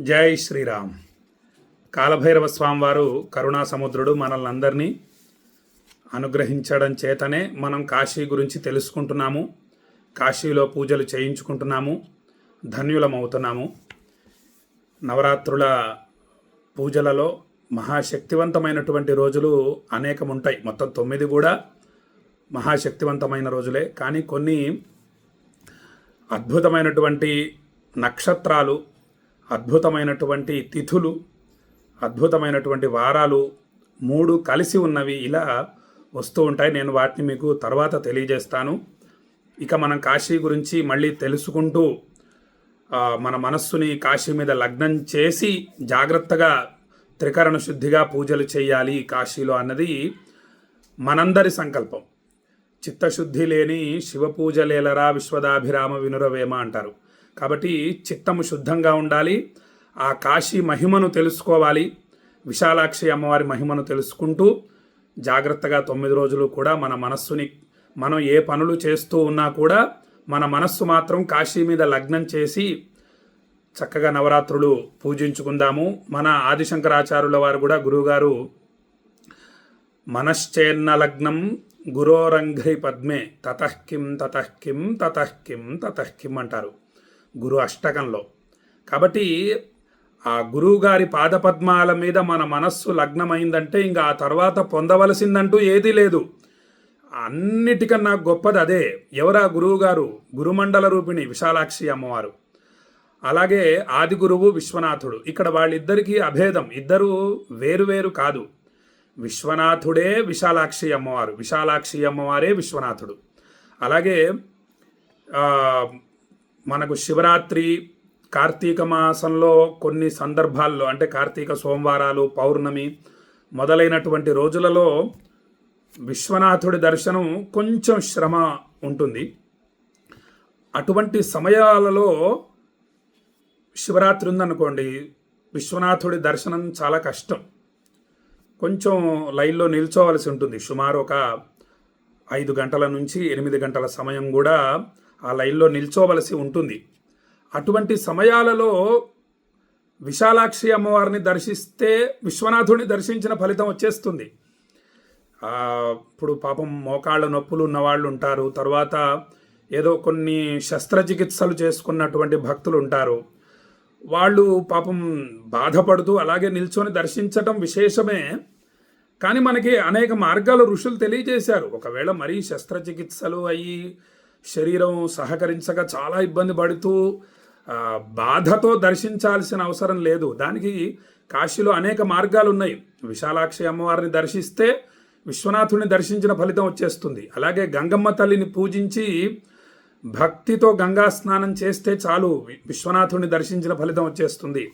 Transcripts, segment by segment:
జై శ్రీరామ్. కాలభైరవ స్వామివారు కరుణా సముద్రుడు మనల్ని అందరినీ అనుగ్రహించడం చేతనే మనం కాశీ గురించి తెలుసుకుంటున్నాము కాశీలో పూజలు చేయించుకుంటున్నాము ధన్యులమవుతున్నాము. నవరాత్రుల పూజలలో మహాశక్తివంతమైనటువంటి రోజులు అనేకం ఉంటాయి మొత్తం తొమ్మిది కూడా మహాశక్తివంతమైన రోజులే. కానీ కొన్ని అద్భుతమైనటువంటి నక్షత్రాలు అద్భుతమైనటువంటి తిథులు అద్భుతమైనటువంటి వారాలు మూడు కలిసి ఉన్నవి ఇలా వస్తూ ఉంటాయి. నేను వాటిని మీకు తర్వాత తెలియజేస్తాను. ఇక మనం కాశీ గురించి మళ్ళీ తెలుసుకుంటూ మన మనస్సుని కాశీ మీద లగ్నం చేసి జాగ్రత్తగా త్రికరణ శుద్ధిగా పూజలు చేయాలి కాశీలో అన్నది మనందరి సంకల్పం. చిత్తశుద్ధి లేని శివ పూజ లేలరా విశ్వదాభిరామ వినురవేమ అంటారు. కాబట్టి చిత్తము శుద్ధంగా ఉండాలి. ఆ కాశీ మహిమను తెలుసుకోవాలి. విశాలాక్షి అమ్మవారి మహిమను తెలుసుకుంటూ జాగ్రత్తగా తొమ్మిది రోజులు కూడా మన మనస్సుని మనం ఏ పనులు చేస్తూ ఉన్నా కూడా మన మనస్సు మాత్రం కాశీ మీద లగ్నం చేసి చక్కగా నవరాత్రులు పూజించుకుందాము. మన ఆదిశంకరాచార్యుల వారు కూడా గురువుగారు మనశ్చేన్న లగ్నం గురోరంఘ్రి పద్మే తతఃకిం తతఃకిం తతఃకిం తతఃకిం అంటారు. గురు అష్టకంలో. కాబట్టి ఆ గురువుగారి పాదపద్మాల మీద మన మనస్సు లగ్నమైందంటే ఇంకా ఆ తర్వాత పొందవలసిందంటూ ఏదీ లేదు. అన్నిటికన్నా గొప్పది అదే. ఎవరా గురువు గారు గురుమండల రూపిణి విశాలాక్షి అమ్మవారు. అలాగే ఆది గురువు విశ్వనాథుడు. ఇక్కడ వాళ్ళిద్దరికీ అభేదం. ఇద్దరు వేరువేరు కాదు. విశ్వనాథుడే విశాలాక్షి అమ్మవారు. విశాలాక్షి అమ్మవారే విశ్వనాథుడు. అలాగే మనకు శివరాత్రి కార్తీక మాసంలో కొన్ని సందర్భాల్లో అంటే కార్తీక సోమవారాలు పౌర్ణమి మొదలైనటువంటి రోజులలో విశ్వనాథుడి దర్శనం కొంచెం శ్రమ ఉంటుంది. అటువంటి సమయాలలో శివరాత్రి ఉందనుకోండి విశ్వనాథుడి దర్శనం చాలా కష్టం. కొంచెం లైన్లో నిల్చోవలసి ఉంటుంది. సుమారు ఒక ఐదు గంటల నుంచి ఎనిమిది గంటల సమయం కూడా ఆ లైన్లో నిల్చోవలసి ఉంటుంది. అటువంటి సమయాలలో విశాలాక్షి అమ్మవారిని దర్శిస్తే విశ్వనాథుడిని దర్శించిన ఫలితం వచ్చేస్తుంది. ఇప్పుడు పాపం మోకాళ్ళ నొప్పులు ఉన్నవాళ్ళు ఉంటారు. తర్వాత ఏదో కొన్ని శస్త్రచికిత్సలు చేసుకున్నటువంటి భక్తులు ఉంటారు. వాళ్ళు పాపం బాధపడుతూ అలాగే నిల్చొని దర్శించటం విశేషమే. కానీ మనకి అనేక మార్గాలు ఋషులు తెలియజేశారు. ఒకవేళ మరీ శస్త్రచికిత్సలు అయ్యి శరీరం సహకరించక చాలా ఇబ్బంది పడుతూ బాధతో దర్శించాల్సిన అవసరం లేదు. దానికి కాశీలో అనేక మార్గాలు ఉన్నాయి విశాలాక్షి అమ్మవారిని దర్శిస్తే విశ్వనాథుని దర్శించిన ఫలితం వచ్చేస్తుంది. అలాగే గంగమ్మ తల్లిని పూజించి భక్తితో గంగా స్నానం చేస్తే చాలు వి- విశ్వనాథుని దర్శించిన ఫలితం వచ్చేస్తుంది.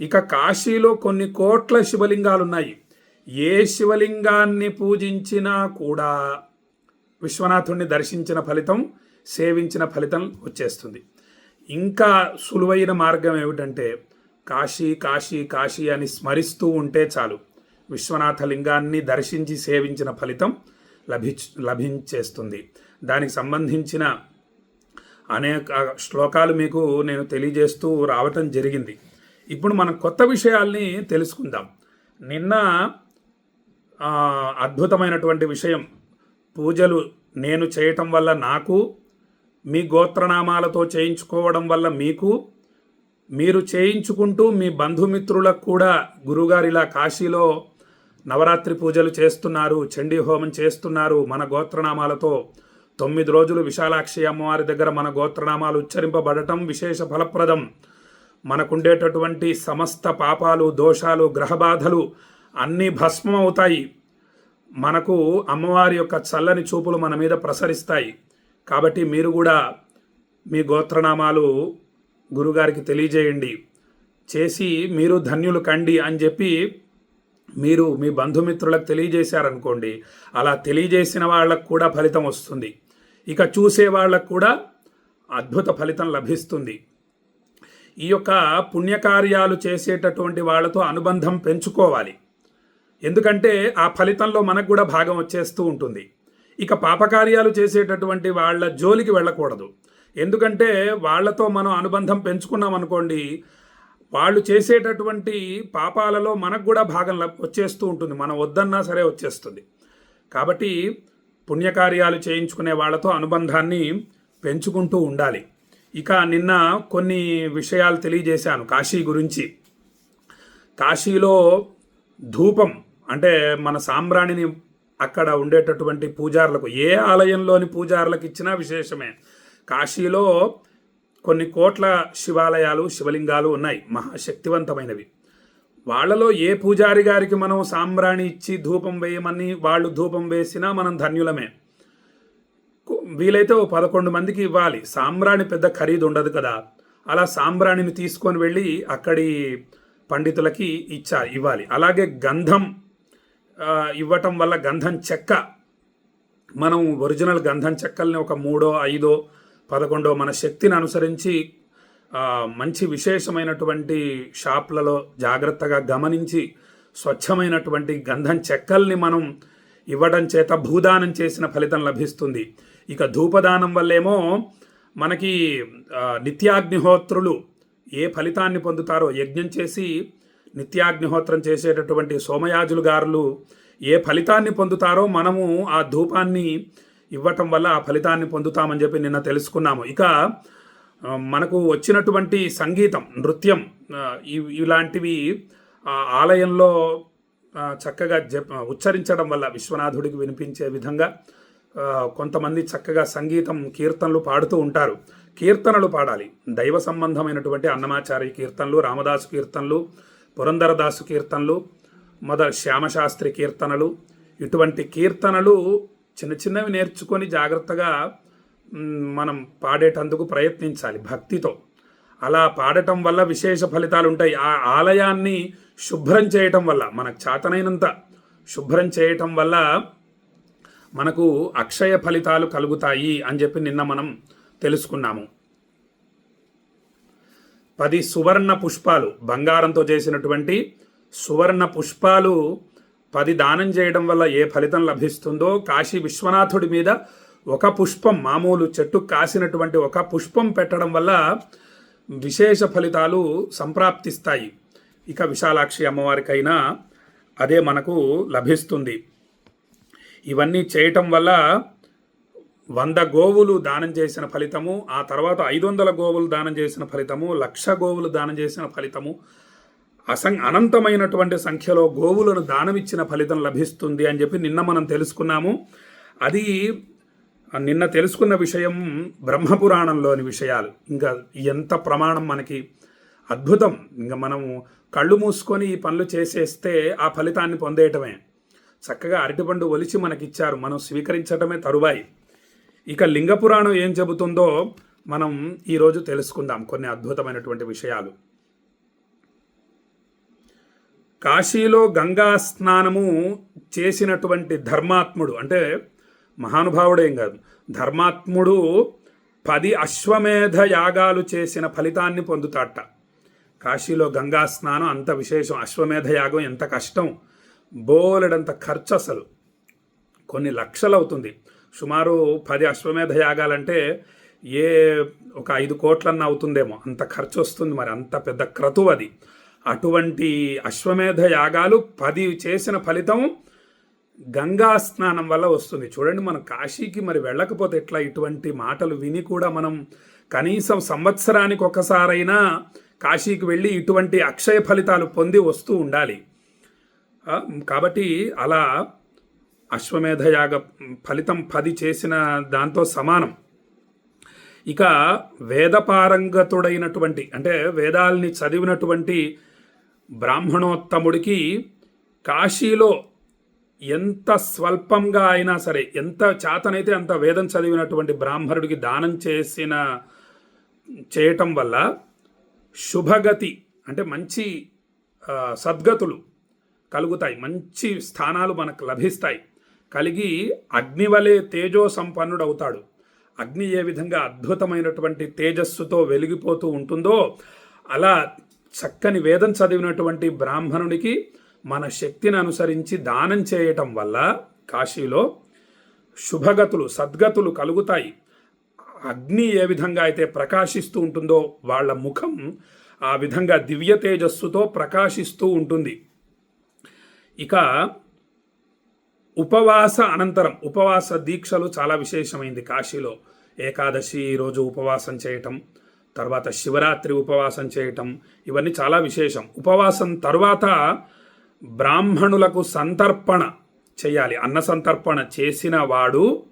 ఇక కాశీలో కొన్ని కోట్ల శివలింగాలు ఉన్నాయి ఏ శివలింగాన్ని పూజించినా కూడా విశ్వనాథుణ్ణి దర్శించిన ఫలితం సేవించిన ఫలితం వచ్చేస్తుంది. ఇంకా సులువైన మార్గం ఏమిటంటే కాశీ కాశీ కాశీ అని స్మరిస్తూ ఉంటే చాలు. విశ్వనాథ లింగాన్ని దర్శించి సేవించిన ఫలితం లభి లభించేస్తుంది. దానికి సంబంధించిన అనేక శ్లోకాలు మీకు నేను తెలియజేస్తూ రావటం జరిగింది. ఇప్పుడు మనం కొత్త విషయాల్ని తెలుసుకుందాం. నిన్న అద్భుతమైనటువంటి విషయం పూజలు నేను చేయటం వల్ల నాకు మీ గోత్రనామాలతో చేయించుకోవడం వల్ల మీకు మీరు చేయించుకుంటూ మీ బంధుమిత్రులకు కూడా గురుగారు ఇలా కాశీలో నవరాత్రి పూజలు చేస్తున్నారు చండీ హోమం చేస్తున్నారు మన గోత్రనామాలతో తొమ్మిది రోజులు విశాలాక్షి అమ్మవారి దగ్గర మన గోత్రనామాలు ఉచ్చరింపబడటం విశేష ఫలప్రదం. మనకుండేటటువంటి సమస్త పాపాలు దోషాలు గ్రహబాధలు అన్నీ భస్మం అవుతాయి మనకు అమ్మవారి యొక్క చల్లని చూపులు మన మీద ప్రసరిస్తాయి. కాబట్టి మీరు కూడా మీ గోత్రనామాలు గురుగారికి తెలియజేయండి. చేసి మీరు ధన్యులు కండి అని చెప్పి మీరు మీ బంధుమిత్రులకు తెలియజేశారనుకోండి. అలా తెలియజేసిన వాళ్ళకు కూడా ఫలితం వస్తుంది. ఇక చూసే వాళ్ళకు కూడా అద్భుత ఫలితం లభిస్తుంది. ఈ యొక్క పుణ్యకార్యాలు చేసేటటువంటి వాళ్ళతో అనుబంధం పెంచుకోవాలి. ఎందుకంటే ఆ ఫలితంలో మనకు కూడా భాగం వచ్చేస్తూ ఉంటుంది. ఇక పాపకార్యాలు చేసేటటువంటి వాళ్ళ జోలికి వెళ్ళకూడదు. ఎందుకంటే వాళ్ళతో మనం అనుబంధం పెంచుకున్నాం అనుకోండి వాళ్ళు చేసేటటువంటి పాపాలలో మనకు కూడా భాగం లబ్- వచ్చేస్తూ ఉంటుంది. మనం వద్దన్నా సరే వచ్చేస్తుంది. కాబట్టి పుణ్యకార్యాలు చేయించుకునే వాళ్ళతో అనుబంధాన్ని పెంచుకుంటూ ఉండాలి. ఇక నిన్న కొన్ని విషయాలు తెలియజేశాను కాశీ గురించి. కాశీలో ధూపం అంటే మన సాంబ్రాణిని అక్కడ ఉండేటటువంటి పూజారులకు ఏ ఆలయంలోని పూజారులకు ఇచ్చినా విశేషమే. కాశీలో కొన్ని కోట్ల శివాలయాలు శివలింగాలు ఉన్నాయి మహాశక్తివంతమైనవి. వాళ్ళలో ఏ పూజారి గారికి మనం సాంబ్రాణి ఇచ్చి ధూపం వేయమని వాళ్ళు ధూపం వేసినా మనం ధన్యులమే. వీలైతే ఓ పదకొండు మందికి ఇవ్వాలి. సాంబ్రాణి పెద్ద ఖరీదు ఉండదు కదా. అలా సాంబ్రాణిని తీసుకొని వెళ్ళి అక్కడి పండితులకి ఇచ్చా ఇవ్వాలి. అలాగే గంధం ఇవ్వటం వల్ల గంధం చెక్క. మనం ఒరిజినల్ గంధం చెక్కల్ని ఒక మూడో ఐదో పదకొండో మన శక్తిని అనుసరించి మంచి విశేషమైనటువంటి షాప్లలో జాగ్రత్తగా గమనించి స్వచ్ఛమైనటువంటి గంధం చెక్కల్ని మనం ఇవ్వడం చేత భూదానం చేసిన ఫలితం లభిస్తుంది. ఇక ధూపదానం వల్లేమో మనకి నిత్యాగ్నిహోత్రులు ఏ ఫలితాన్ని పొందుతారో యజ్ఞం చేసి నిత్యాగ్నిహోత్రం చేసేటటువంటి సోమయాజులు గారులు ఏ ఫలితాన్ని పొందుతారో మనము ఆ ధూపాన్ని ఇవ్వటం వల్ల ఆ ఫలితాన్ని పొందుతామని చెప్పి నిన్న తెలుసుకున్నాము. ఇక మనకు వచ్చినటువంటి సంగీతం నృత్యం ఇలాంటివి ఆలయంలో చక్కగా జప ఉచ్చరించడం వల్ల విశ్వనాథుడికి వినిపించే విధంగా కొంతమంది చక్కగా సంగీతం కీర్తనలు పాడుతూ ఉంటారు. కీర్తనలు పాడాలి. దైవ సంబంధమైనటువంటి అన్నమాచార్య కీర్తనలు రామదాసు కీర్తనలు పురంధరదాసు కీర్తనలు మొదలు శ్యామశాస్త్రి కీర్తనలు ఇటువంటి కీర్తనలు చిన్న చిన్నవి నేర్చుకొని జాగ్రత్తగా మనం పాడేటందుకు ప్రయత్నించాలి భక్తితో. అలా పాడటం వల్ల విశేష ఫలితాలు ఉంటాయి. ఆ ఆలయాన్ని శుభ్రం చేయటం వల్ల మనకు చాతనైనంత శుభ్రం చేయటం వల్ల మనకు అక్షయ ఫలితాలు కలుగుతాయి అని చెప్పి నిన్న మనం తెలుసుకున్నాము. పది సువర్ణ పుష్పాలు బంగారంతో చేసినటువంటి సువర్ణ పుష్పాలు పది దానం చేయడం వల్ల ఏ ఫలితం లభిస్తుందో కాశీ విశ్వనాథుడి మీద ఒక పుష్పం మామూలు చెట్టు కాసినటువంటి ఒక పుష్పం పెట్టడం వల్ల విశేష ఫలితాలు సంప్రాప్తిస్తాయి. ఇక విశాలాక్షి అమ్మవారికైనా అదే మనకు లభిస్తుంది. ఇవన్నీ చేయటం వల్ల వంద గోవులు దానం చేసిన ఫలితము ఆ తర్వాత ఐదు వందల గోవులు దానం చేసిన ఫలితము లక్ష గోవులు దానం చేసిన ఫలితము అసం అనంతమైనటువంటి సంఖ్యలో గోవులను దానమిచ్చిన ఫలితం లభిస్తుంది అని చెప్పి నిన్న మనం తెలుసుకున్నాము. అది నిన్న తెలుసుకున్న విషయం బ్రహ్మపురాణంలోని విషయాలు. ఇంకా ఎంత ప్రమాణం మనకి అద్భుతం. ఇంకా మనము కళ్ళు మూసుకొని ఈ పనులు చేసేస్తే ఆ ఫలితాన్ని పొందేయటమే. చక్కగా అరటిపండు ఒలిచి మనకిచ్చారు. మనం స్వీకరించటమే తరువాయి. ఇక లింగ పురాణం ఏం చెబుతుందో మనం ఈరోజు తెలుసుకుందాం కొన్ని అద్భుతమైనటువంటి విషయాలు. కాశీలో గంగా స్నానము చేసినటువంటి ధర్మాత్ముడు అంటే మహానుభావుడేం కాదు ధర్మాత్ముడు పది అశ్వమేధ యాగాలు చేసిన ఫలితాన్ని పొందుతాట. కాశీలో గంగా స్నానం అంత విశేషం అశ్వమేధ యాగం ఎంత కష్టం బోలెడంత ఖర్చు అసలు. కొన్ని లక్షలు అవుతుంది సుమారు పది అశ్వమేధ యాగాలంటే ఏ ఒక ఐదు కోట్లన్న అవుతుందేమో. అంత ఖర్చు వస్తుంది మరి అంత పెద్ద క్రతువు అది. అటువంటి అశ్వమేధ యాగాలు పది చేసిన ఫలితం గంగా స్నానం వల్ల వస్తుంది. చూడండి మనం కాశీకి మరి వెళ్ళకపోతే ఎట్లా ఇటువంటి మాటలు విని కూడా మనం కనీసం సంవత్సరానికి ఒకసారైనా కాశీకి వెళ్ళి ఇటువంటి అక్షయ ఫలితాలు పొంది వస్తూ ఉండాలి. కాబట్టి అలా అశ్వమేధయాగ ఫలితం పది చేసిన దాంతో సమానం. ఇక వేదపారంగతుడైనటువంటి అంటే వేదాల్ని చదివినటువంటి బ్రాహ్మణోత్తముడికి కాశీలో ఎంత స్వల్పంగా అయినా సరే ఎంత చేతనైతే అంత వేదం చదివినటువంటి బ్రాహ్మణుడికి దానం చేసిన చేయటం వల్ల శుభగతి అంటే మంచి సద్గతులు కలుగుతాయి మంచి స్థానాలు మనకు లభిస్తాయి. కలిగి అగ్నివలే తేజో సంపన్నుడు అవుతాడు అగ్ని ఏ విధంగా అద్భుతమైనటువంటి తేజస్సుతో వెలిగిపోతూ ఉంటుందో అలా చక్కని వేదం చదివినటువంటి బ్రాహ్మణునికి మన శక్తిని అనుసరించి దానం చేయటం వల్ల కాశీలో శుభగతులు సద్గతులు కలుగుతాయి. అగ్ని ఏ విధంగా అయితే ప్రకాశిస్తూ ఉంటుందో వాళ్ళ ముఖం ఆ విధంగా దివ్య తేజస్సుతో ప్రకాశిస్తూ ఉంటుంది. ఇక ఉపవాస అనంతరం ఉపవాస దీక్షలు చాలా విశేషమైంది కాశీలో. ఏకాదశి రోజు ఉపవాసం చేయటం తర్వాత శివరాత్రి ఉపవాసం చేయటం ఇవన్నీ చాలా విశేషం. ఉపవాసం తర్వాత బ్రాహ్మణులకు సంతర్పణ చేయాలి. అన్న సంతర్పణ చేసిన వాడు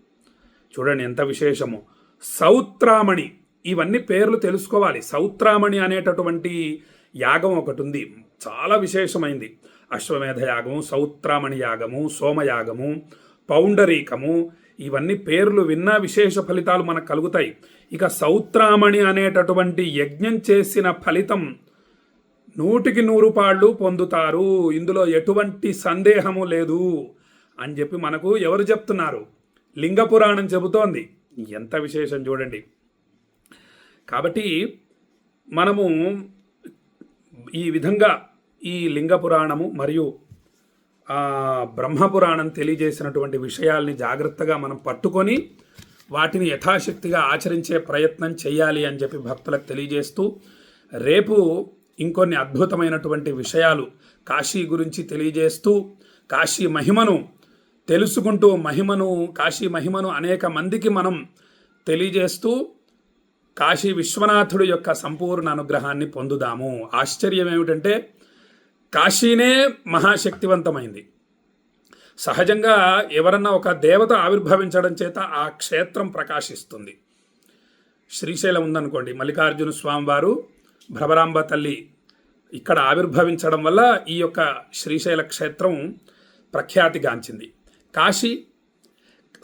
చూడండి ఎంత విశేషము సౌత్రామణి ఇవన్నీ పేర్లు తెలుసుకోవాలి. సౌత్రామణి అనేటటువంటి యాగం ఒకటి ఉంది. చాలా విశేషమైంది. అశ్వమేధ యాగము సౌత్రామణి యాగము సోమయాగము పౌండరీకము ఇవన్నీ పేర్లు విన్నా విశేష ఫలితాలు మనకు కలుగుతాయి. ఇక సౌత్రామణి అనేటటువంటి యజ్ఞం చేసిన ఫలితం నూటికి నూరు పాళ్ళు పొందుతారు. ఇందులో ఎటువంటి సందేహము లేదు అని చెప్పి మనకు ఎవరు చెప్తున్నారు? లింగ పురాణం చెబుతోంది. ఎంత విశేషం చూడండి. కాబట్టి మనము ఈ విధంగా ఈ లింగ పురాణము మరియు బ్రహ్మపురాణం తెలియజేసినటువంటి విషయాల్ని జాగ్రత్తగా మనం పట్టుకొని వాటిని యథాశక్తిగా ఆచరించే ప్రయత్నం చేయాలి అని చెప్పి భక్తులకు తెలియజేస్తూ రేపు ఇంకొన్ని అద్భుతమైనటువంటి విషయాలు కాశీ గురించి తెలియజేస్తూ కాశీ మహిమను తెలుసుకుంటూ మహిమను కాశీ మహిమను అనేక మందికి మనం తెలియజేస్తూ కాశీ విశ్వనాథుడు యొక్క సంపూర్ణ అనుగ్రహాన్ని పొందుదాము. ఆశ్చర్యం ఏమిటంటే కాశీనే మహాశక్తివంతమైంది. సహజంగా ఎవరన్నా ఒక దేవత ఆవిర్భవించడం చేత ఆ క్షేత్రం ప్రకాశిస్తుంది. శ్రీశైలం ఉందనుకోండి మల్లికార్జున స్వామి వారు భ్రమరాంబ తల్లి ఇక్కడ ఆవిర్భవించడం వల్ల ఈ యొక్క శ్రీశైల క్షేత్రం ప్రఖ్యాతిగాంచింది. కాశీ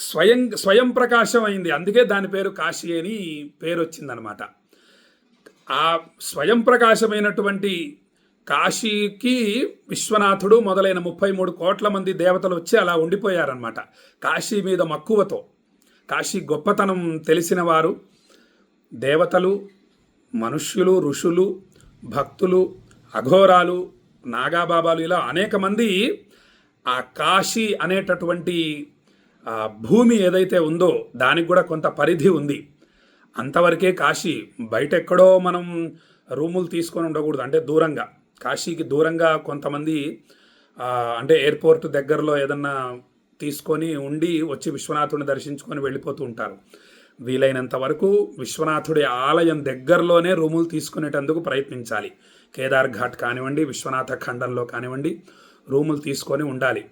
స్వయం స్వయం ప్రకాశం అయింది అందుకే దాని పేరు కాశీ అని పేరు వచ్చిందనమాట ఆ స్వయం ప్రకాశమైనటువంటి కాశీకి విశ్వనాథుడు మొదలైన ముప్పై మూడు కోట్ల మంది దేవతలు వచ్చి అలా ఉండిపోయారనమాట కాశీ మీద మక్కువతో. కాశీ గొప్పతనం తెలిసిన వారు దేవతలు మనుష్యులు ఋషులు భక్తులు అఘోరాలు నాగాబాబాలు ఇలా అనేక మంది ఆ కాశీ అనేటటువంటి భూమి ఏదైతే ఉందో దానికి కూడా కొంత పరిధి ఉంది. అంతవరకే కాశీ బయట ఎక్కడో మనం రూములు తీసుకొని ఉండకూడదు అంటే దూరంగా. కాశీకి దూరంగా కొంతమంది అంటే ఎయిర్పోర్ట్ దగ్గరలో ఏదన్నా తీసుకొని ఉండి వచ్చి విశ్వనాథుడిని దర్శించుకొని వెళ్ళిపోతూ ఉంటారు. వీలైనంత వరకు విశ్వనాథుడి ఆలయం దగ్గరలోనే రూములు తీసుకునేటందుకు ప్రయత్నించాలి. కేదార్ ఘాట్ కానివ్వండి విశ్వనాథ ఖండంలో కానివ్వండి రూములు తీసుకొని ఉండాలి.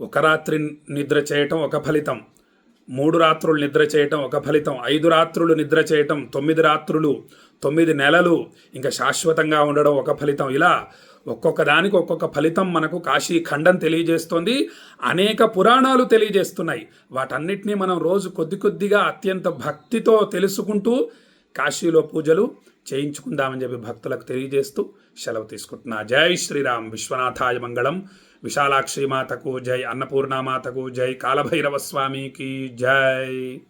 ఒక రాత్రి నిద్ర చేయటం ఒక ఫలితం. మూడు రాత్రులు నిద్ర చేయటం ఒక ఫలితం ఐదు రాత్రులు నిద్ర చేయటం తొమ్మిది రాత్రులు తొమ్మిది నెలలు ఇంకా శాశ్వతంగా ఉండడం ఒక ఫలితం. ఇలా ఒక్కొక్క దానికి ఒక్కొక్క ఫలితం మనకు కాశీ ఖండం తెలియజేస్తోంది. అనేక పురాణాలు తెలియజేస్తున్నాయి. వాటన్నిటినీ మనం రోజు కొద్ది కొద్దిగా అత్యంత భక్తితో తెలుసుకుంటూ కాశీలో పూజలు చేయించుకుందామని చెప్పి భక్తులకు తెలియజేస్తూ సెలవు తీసుకుంటున్నా. జై శ్రీరామ్. విశ్వనాథాయ మంగళం. విశాలాక్షి మాతకు జై అన్నపూర్ణామాతకు జై కాలభైరవ స్వామికి జై.